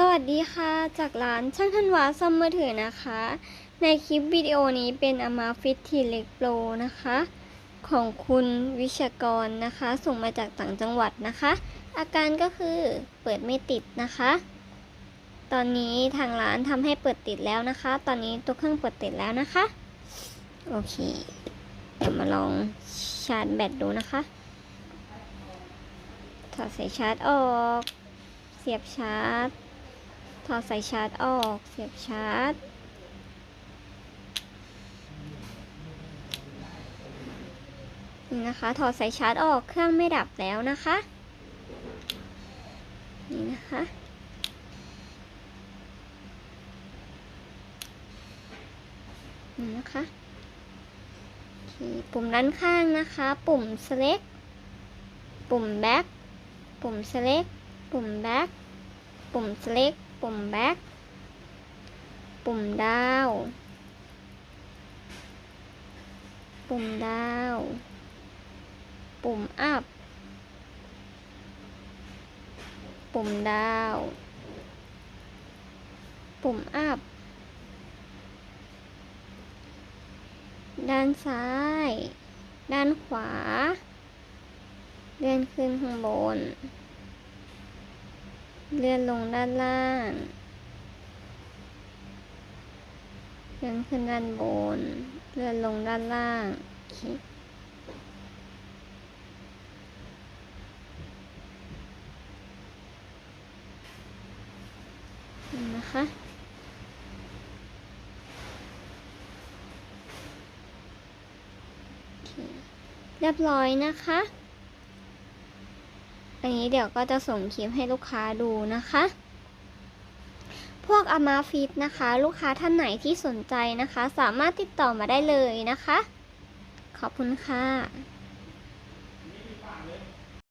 สวัสดีค่ะ จากร้านช่างทันวาซ่อมมือถือนะคะ ในคลิปวิดีโอนี้เป็น a m a f i t t เล็กโปรนะคะ ของคุณวิชากรนะคะ ส่งมาจากต่างจังหวัดนะคะ อาการก็คือเปิดไม่ติดนะคะ ตอนนี้ทางร้านทำให้เปิดติดแล้วนะคะ ตอนนี้ตัวเครื่องเปิดติดแล้วนะคะ โอเค เดี๋ยวมาลองชาร์จแบตดูนะคะถอดสายชาร์จออก เสียบชาร์จ ถอดสายชาร์จออก เสียบชาร์จ นี่นะคะ ถอดสายชาร์จออก เครื่องไม่ดับแล้วนะคะ นี่นะคะนี่นะคะปุ่มด้านข้างนะคะ ปุ่ม select ปุ่ม back ปุ่ม select ปุ่ม back ปุ่ม select ปุ่ม back ปุ่มดาว ปุ่มดาว ปุ่ม up ปุ่มดาว ปุ่ม up ด้านซ้าย ด้านขวา เลื่อนขึ้นข้างบน เลื่อนลงด้านล่างเลื่อนขึ้นด้านบน เลื่อนลงด้านล่างโอเคนี่นะคะเรียบร้อยนะคะ อันนี้เดี๋ยวก็จะส่งคลิปให้ลูกค้าดูนะคะ พวกอามาฟิตนะคะ ลูกค้าท่านไหนที่สนใจนะคะ สามารถติดต่อมาได้เลยนะคะ ขอบคุณค่ะ